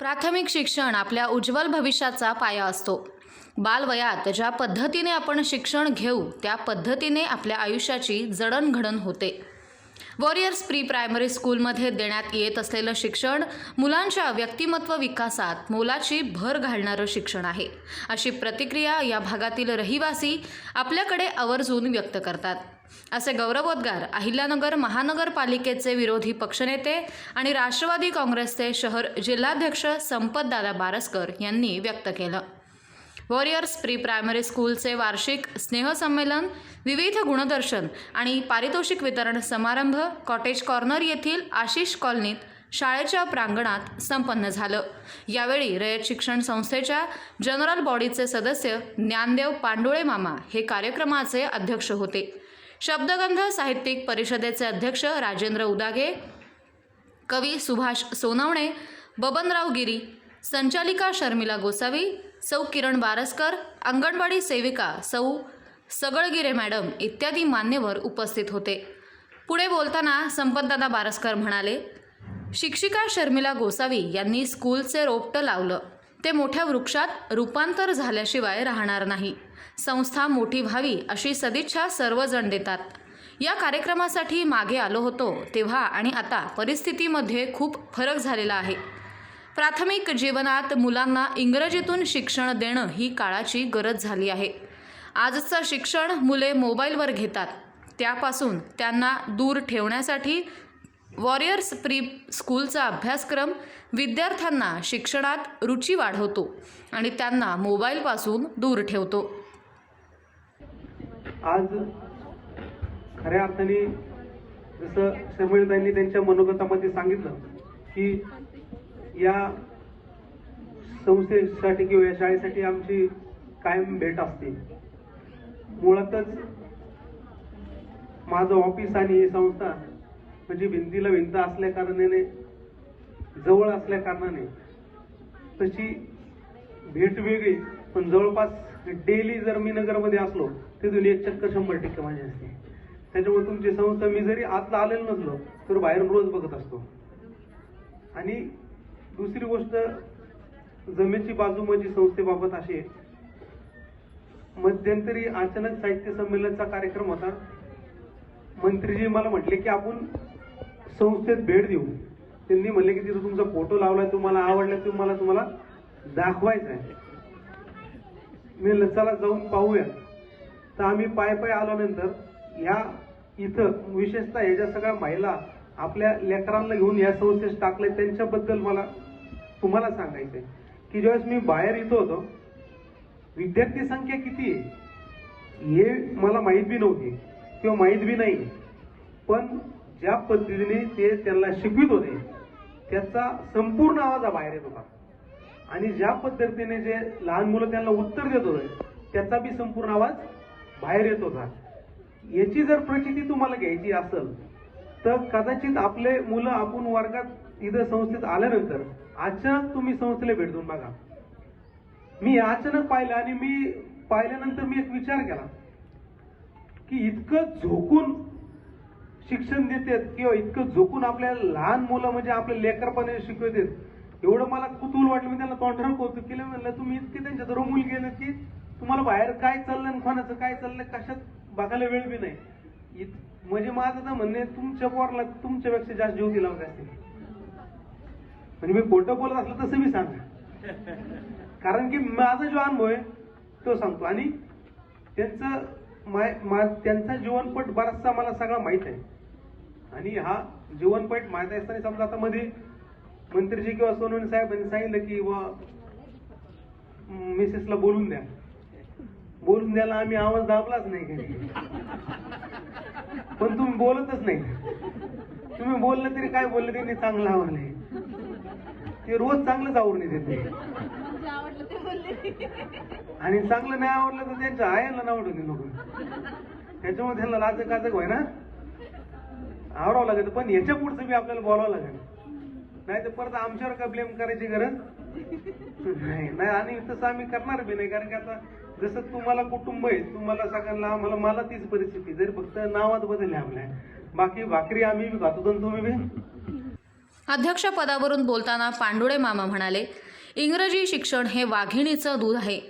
प्राथमिक शिक्षण आपल्या उज्ज्वल भविष्याचा पाया असतो. बालवयात ज्या पद्धतीने आपण शिक्षण घेऊ त्या पद्धतीने आपल्या आयुष्याची जडणघडण होते. वॉरियर्स प्री प्रायमरी स्कूलमध्ये देण्यात येत असलेलं शिक्षण मुलांच्या व्यक्तिमत्व विकासात मोलाची भर घालणारं शिक्षण आहे. अशी प्रतिक्रिया या भागातील रहिवासी आपल्याकडे आवर्जून व्यक्त करतात. असे गौरवोद्गार अहिल्यानगर महानगरपालिकेचे विरोधी पक्षनेते आणि राष्ट्रवादी काँग्रेसचे शहर जिल्हाध्यक्ष संपतदादा बारसकर यांनी व्यक्त केलं. वॉरियर्स प्री प्रायमरी स्कूलचे वार्षिक स्नेहसंमेलन विविध गुणदर्शन आणि पारितोषिक वितरण समारंभ कॉटेज कॉर्नर येथील आशिष कॉलनीत शाळेच्या प्रांगणात संपन्न झालं. यावेळी रयत शिक्षण संस्थेच्या जनरल बॉडीचे सदस्य ज्ञानदेव पांडुळे मामा हे कार्यक्रमाचे अध्यक्ष होते. शब्दगंध साहित्यिक परिषदेचे अध्यक्ष राजेंद्र उदागे कवी सुभाष सोनवणे बबनराव गिरी संचालिका शर्मिला गोसावी सौ किरण बारसकर अंगणवाडी सेविका सौ सगळगिरे मॅडम इत्यादी मान्यवर उपस्थित होते. पुढे बोलताना संपतदादा बारसकर म्हणाले शिक्षिका शर्मिला गोसावी यांनी स्कूलचे रोपटं लावलं. ते मोठ्या वृक्षात रूपांतर झाल्याशिवाय राहणार नाही. संस्था मोठी व्हावी अशी सदिच्छा सर्वजण देतात. या कार्यक्रमासाठी मागे आलो होतो तेव्हा आणि आता परिस्थितीमध्ये खूप फरक झालेला आहे. प्राथमिक जीवनात मुलांना इंग्रजीतून शिक्षण देणं ही काळाची गरज झाली आहे. आजचं शिक्षण मुले मोबाईलवर घेतात. त्यापासून त्यांना दूर ठेवण्यासाठी वॉरियर्स प्री स्कूलचा अभ्यासक्रम विद्यार्थ्यांना शिक्षणात रुची वाढवतो आणि त्यांना मोबाईलपासून दूर ठेवतो. आज खऱ्या अर्थाने जसं त्यांनी त्यांच्या मनोगतामध्ये सांगितलं की या संस्थेसाठी किंवा या शाळेसाठी आमची कायम भेट असते. मुळातच माझं ऑफिस आणि ही संस्था म्हणजे भिंतीला भिंत असल्या कारणाने जवळ असल्या कारणाने तशी भेट वेगळी पण जवळपास डेली जर मी नगरमध्ये असलो तिथून एक चक्कर शंभर टक्के माझी असते. त्याच्यामुळे तुमची संस्था मी जरी आतला आलेलो नसलो तर बाहेरून रोज बघत असतो. आणि दुसरी गोष्ट जमेची बाजू माझी संस्थेबाबत अशी आहे. मध्यंतरी अचानक साहित्य संमेलनाचा कार्यक्रम होता. मंत्रीजी मला म्हटले की आपण संस्थेत भेट देऊ. त्यांनी म्हणले की तिथं तुमचा फोटो लावलाय तुम्हाला आवडला तुम्हाला तुम्हाला दाखवायचा आहे मी लचाला जाऊन पाहूया. तर आम्ही पाय पाय आल्यानंतर ह्या इथं विशेषतः ह्याच्या सगळ्या महिला आपल्या लेकरांना घेऊन या संस्थेत टाकले त्यांच्याबद्दल मला तुम्हाला सांगायचंय की ज्यावेळेस मी बाहेर येतो होतो विद्यार्थी संख्या किती आहे? हे मला माहीत बी नव्हती किंवा माहीत बी नाही. पण ज्या पद्धतीने ते त्यांना शिकवित होते त्याचा संपूर्ण आवाज बाहेर येत होता. आणि ज्या पद्धतीने जे लहान मुलं त्यांना उत्तर देत होते त्याचा बी संपूर्ण आवाज बाहेर येत होता. याची जर प्रचिती तुम्हाला घ्यायची असेल तर कदाचित आपले मुलं आपण वर्गात इथं संस्थेत आल्यानंतर अचानक तुम्ही संस्थेला भेट देऊन बघा. मी अचानक पाहिलं आणि मी पाहिल्यानंतर मी एक विचार केला की इतकं झोकून शिक्षण देतात किंवा इतकं झोकून आपल्या लहान मुलं म्हणजे आपल्या लेकरपणे शिकवतात एवढं मला कुतूल वाटलं. मी त्यांना तोंडावर कौतुक केलं. म्हणलं तुम्ही इतके त्यांच्या रमूल गेलं की तुम्हाला बाहेर काय चाललं आणि कोणाचं काय चाललं कशात बघायला वेळ बी नाही. इत- म्हणजे माझं तर म्हणणे तुमच्या पोरला तुमच्यापेक्षा जास्त जीव दिला होता असतील म्हणजे मी खोटं बोलत असलं तसं मी सांगा कारण की माझा जो अनुभव आहे तो सांगतो. आणि त्यांचं मा त्यांचा जीवनपट बराचसा मला सगळा माहीत आहे. आणि हा जीवनपट माहीत असताना समजा आता मध्ये मंत्रीजी किंवा सोनवणे साहेबांनी सांगितलं की वा मिसेसला बोलून द्या. बोलून द्यायला आम्ही आवाज दाबलाच नाही पण तुम्ही बोलतच नाही. तुम्ही बोललं तरी काय बोललं? त्यांनी चांगलं आवडलंय ते रोज चांगलंच आवडून देते आणि चांगलं नाही आवडलं तर त्यांच्या आयाला नाव आवडून नको त्याच्यामुळे त्यांना लाजक काजक व्हाय ना आवडावं लागेल पण ह्याच्या पुढचं बी आपल्याला बोलावं लागेल. नाही तर परत आमच्यावर का ब्लेम करायची गरज? नाही नाही आणि तसं आम्ही करणार बी नाही कारण की आता जसं तुम्हाला कुटुंब आहे तुम्हाला सगळ्यांना आम्हाला मला तीच परिस्थिती जरी फक्त नावात बदलले आम्हाला. बाकी भाकरी आम्ही खातो तुम्ही बी. अध्यक्षपदावरून बोलताना पांडुळे मामा म्हणाले इंग्रजी शिक्षण हे वाघिणीचं दूध आहे.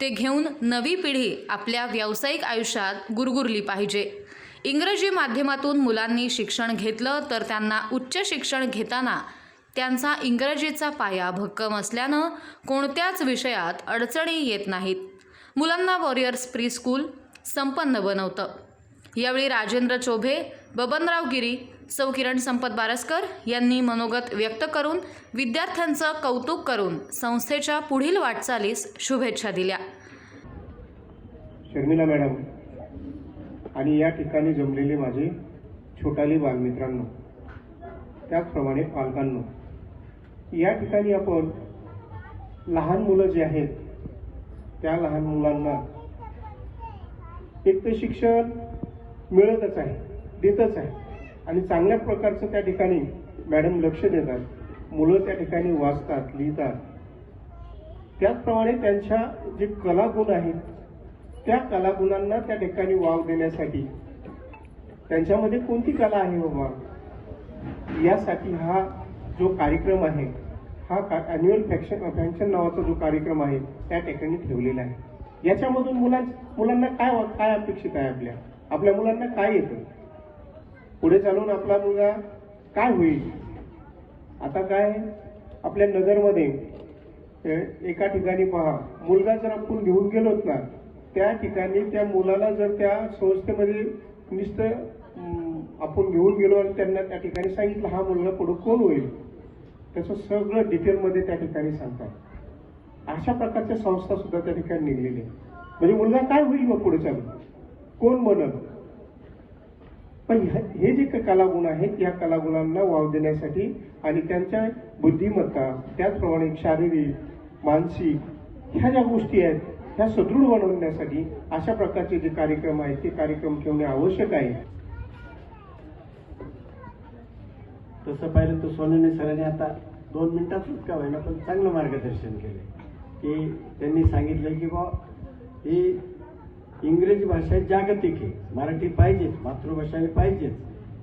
ते घेऊन नवी पिढी आपल्या व्यावसायिक आयुष्यात गुरगुरली पाहिजे. इंग्रजी माध्यमातून मुलांनी शिक्षण घेतलं तर त्यांना उच्च शिक्षण घेताना त्यांचा इंग्रजीचा पाया भक्कम असल्यानं कोणत्याच विषयात अडचणी येत नाहीत. मुलांना वॉरियर्स प्री स्कूल संपन्न बनवतं. यावेळी राजेंद्र चोभे बबनराव गिरी सौ किरण संपत बारसकर यांनी मनोगत व्यक्त करून विद्यार्थ्यांचं कौतुक करून संस्थेच्या पुढील वाटचालीस शुभेच्छा दिल्या. शर्मिला मॅडम आणि या ठिकाणी जमलेले माझे छोटाली बालमित्रांनो त्याचप्रमाणे पालकांनो या ठिकाणी आपण लहान मुलं जे आहेत त्या लहान मुलांना एक तर शिक्षण मिळतच आहे देतच आहे. आणि चांगल्या प्रकारचं त्या ठिकाणी मॅडम लक्ष देतात मुलं त्या ठिकाणी वाचतात लिहितात. त्याचप्रमाणे त्यांच्या जे कलागुण आहेत त्या कलागुणांना त्या ठिकाणी वाव देण्यासाठी त्यांच्यामध्ये कोणती कला आहे बाबा? यासाठी हा जो कार्यक्रम आहे हा अॅन्युअल फॅक्शन फॅक्शन नावाचा जो कार्यक्रम आहे त्या ठिकाणी ठेवलेला आहे. याच्यामधून मुलां मुलांना काय काय अपेक्षित आहे आपल्या? आपल्या मुलांना काय येतं? पुढे चालून आपला मुलगा काय होईल? आता काय? आपल्या नगरमध्ये एका ठिकाणी पहा. मुलगा जर आपण घेऊन गेलोत ना त्या ठिकाणी त्या मुलाला जर त्या संस्थेमध्ये निस्त आपण घेऊन गेलो आणि त्यांना त्या ठिकाणी सांगितलं हा मुलगा पुढे कोण होईल? त्याचं सगळं डिटेलमध्ये त्या ठिकाणी सांगतात. अशा प्रकारच्या संस्था सुद्धा त्या ठिकाणी निघलेल्या आहेत. म्हणजे मुलगा काय होईल मग पुढे चालू कोण बनल? पण हे जे काही कलागुण आहेत या कलागुणांना वाव देण्यासाठी आणि त्यांच्या बुद्धिमत्ता त्याचप्रमाणे शारीरिक मानसिक ह्या ज्या गोष्टी आहेत ह्या सुदृढ बनवण्यासाठी अशा प्रकारचे जे कार्यक्रम आहेत ते कार्यक्रम ठेवणे आवश्यक आहे. तसं पाहिलं तर सोनूने सरांनी आता दोन मिनिटातच का होईना पण चांगलं मार्गदर्शन केलं. की त्यांनी सांगितलं की बा ही इंग्रजी भाषा जागतिक आहे. मराठी पाहिजेच मातृभाषा पाहिजेच.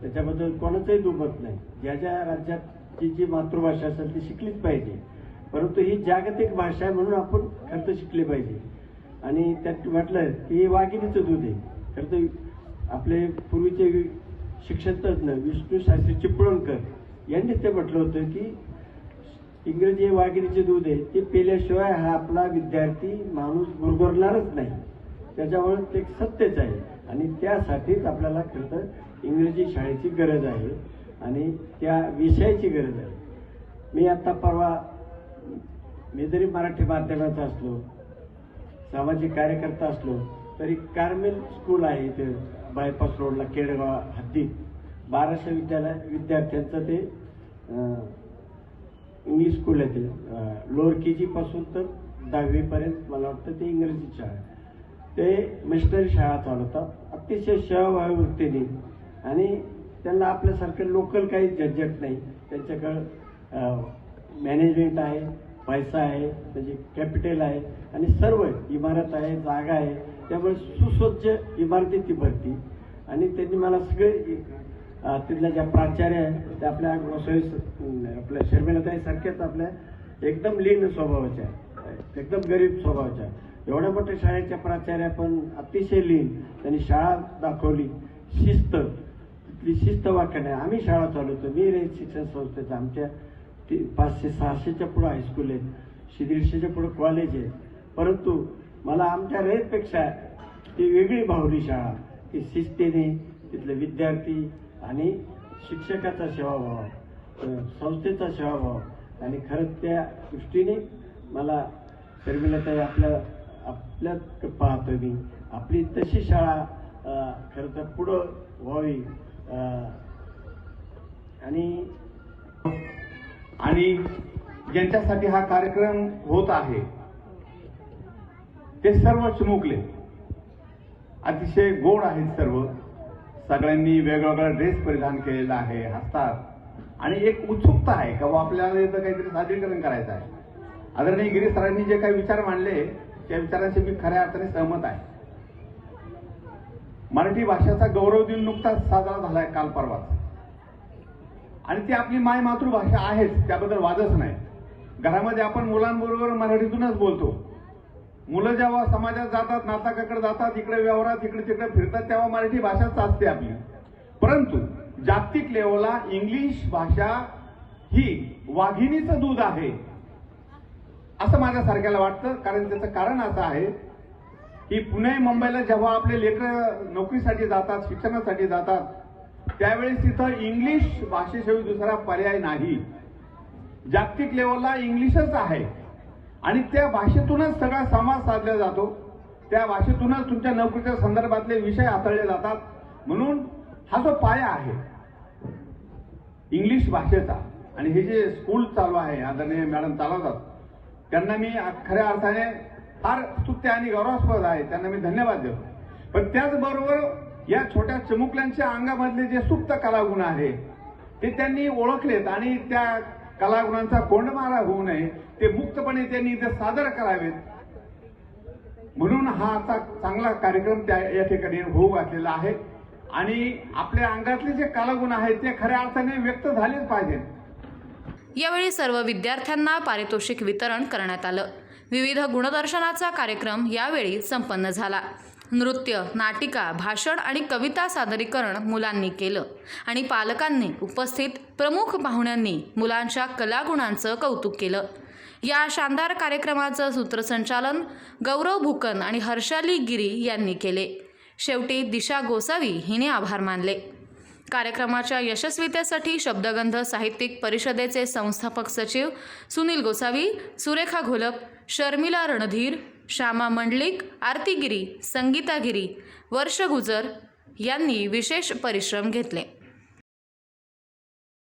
त्याच्याबद्दल कोणाचंही दुमत नाही. ज्या ज्या राज्यात जी जी मातृभाषा असेल ती शिकलीच पाहिजे. परंतु ही जागतिक भाषा आहे म्हणून आपण खरं तर शिकली पाहिजे. आणि त्यात म्हटलं की हे वाघिणीचं दूध आहे. खरं तर आपले पूर्वीचे शिक्षणतज्ञ विष्णू शास्त्री चिपळूणकर यांनी ते म्हटलं होतं की इंग्रजी हे वाघिणीचे दूध आहे. ते पेल्याशिवाय हा आपला विद्यार्थी माणूस गुरगुरणारच नाही. त्याच्यामुळे ते एक सत्यच आहे. आणि त्यासाठीच आपल्याला खरं तर इंग्रजी शाळेची गरज आहे आणि त्या विषयाची गरज आहे. मी आत्ता परवा मी जरी मराठी माध्यमाचा असलो सामाजिक कार्यकर्ता असलो तरी कार्मेल स्कूल आहे इथे. बायपास रोडला केडगाव हद्दीत बाराशे विद्यालय विद्यार्थ्यांचं ते इंग्लिश स्कूल आहे ते. लोअर के जीपासून तर दहावीपर्यंत मला वाटतं ते इंग्रजी शाळा आहे. ते मिशनरी शाळा चालवतात. अतिशय सेवाभावी वृत्तीने आणि त्यांना आपल्यासारखं लोकल काही झंझट नाही. त्यांच्याकडं मॅनेजमेंट आहे पैसा आहे म्हणजे त्याची कॅपिटल आहे. आणि सर्व इमारत आहे जागा आहे. त्यामुळे सुसज्ज इमारती ती भरती. आणि त्यांनी मला सगळे तिथल्या ज्या प्राचार्य आहेत त्या आपल्या गोसावी आपल्या शर्मिलाताई सारख्याच आपल्या एकदम लीन स्वभावाच्या एकदम गरीब स्वभावाच्या एवढ्या मोठ्या शाळेच्या प्राचार्य पण अतिशय लीन. त्यांनी शाळा दाखवली शिस्त तिथली शिस्त वाक्याने नाही आम्ही शाळा चालवतो मी रे शिक्षण संस्थेचा आमच्या ती पाचशे सहाशेच्या पुढं हायस्कूल आहे. शे दीडशेच्या पुढं कॉलेज आहे. परंतु मला आमच्या रेतपेक्षा ती वेगळी भावली शाळा. ती शिस्तीने तिथले विद्यार्थी आणि शिक्षकाचा सेवाभाव संस्थेचा सेवाभाव आणि खरंच त्या दृष्टीने मला शर्मिलाताई आपल्या आपल्यात पाहतो मी. आपली तशी शाळा खरं तर पुढं व्हावी. आणि आणि ज्यांच्यासाठी हा कार्यक्रम होत आहे ते सर्व चिमुकले. अतिशय गोड आहेत सर्व. सगळ्यांनी वेगवेगळा ड्रेस परिधान केलेला आहे हसतात. आणि एक उत्सुकता आहे का आपल्याला इथं काहीतरी सादरीकरण करायचं आहे. आदरणीय गिरीसरांनी जे काही विचार मांडले त्या विचारांशी मी खऱ्या अर्थाने सहमत आहे. मराठी भाषेचा गौरव दिन नुकताच साजरा झालाय काल परवाच. आणि ती आपली माय मातृभाषा आहेच त्याबद्दल वादच नाही. घरामध्ये आपण मुलांबरोबर मराठीतूनच बोलतो. मुलं जेव्हा समाजात जातात नाताकाकडे जातात इकडे व्यवहारात इकडे तिकडे फिरतात तेव्हा मराठी भाषाच असते आपली. परंतु जागतिक लेवलला इंग्लिश भाषा ही वाघिणीचं दूध आहे. असं माझ्यासारख्याला वाटतं कारण त्याचं कारण असं आहे की पुणे मुंबईला जेव्हा आपले लेकरं नोकरीसाठी जातात शिक्षणासाठी जातात त्यावेळेस तिथं इंग्लिश भाषेशिवाय दुसरा पर्याय नाही. जागतिक लेवलला इंग्लिशच आहे. आणि त्या भाषेतूनच सगळा संवाद साधला जातो. त्या भाषेतूनच तुमच्या नोकरीच्या संदर्भातले विषय हाताळले जातात. म्हणून हा जो पाया आहे इंग्लिश भाषेचा आणि हे जे स्कूल चालू आहे आदरणीय मॅडम चालवतात त्यांना मी खऱ्या अर्थाने फार स्तुत्य आणि गौरवास्पद आहे. त्यांना मी धन्यवाद देतो. पण त्याचबरोबर या छोट्या चिमुकल्यांच्या अंगामधले जे सुप्त कलागुण आहे ते त्यांनी ओळखलेत आणि त्या कलागुणांचा कोंडमारा होऊ नये ते मुक्तपणे त्यांनी इथे सादर करावेत. म्हणून हा आता चांगला कार्यक्रम त्या या ठिकाणी होऊ घातलेला आहे. आणि आपल्या अंगातले जे कलागुण आहेत ते खऱ्या अर्थाने व्यक्त झालेच पाहिजेत. यावेळी सर्व विद्यार्थ्यांना पारितोषिक वितरण करण्यात आलं. विविध गुणदर्शनाचा कार्यक्रम यावेळी संपन्न झाला. नृत्य नाटिका भाषण आणि कविता सादरीकरण मुलांनी केलं आणि पालकांनी उपस्थित प्रमुख पाहुण्यांनी मुलांच्या कलागुणांचं कौतुक केलं. या शानदार कार्यक्रमाचं सूत्रसंचालन गौरव भुकन आणि हर्षाली गिरी यांनी केले. शेवटी दिशा गोसावी हिने आभार मानले. कार्यक्रमाच्या यशस्वीतेसाठी शब्दगंध साहित्यिक परिषदेचे संस्थापक सचिव सुनील गोसावी सुरेखा घोलप शर्मिला रणधीर श्यामा मंडलिक आरती गिरी संगीता गिरी यांनी विशेष परिश्रम घेतले.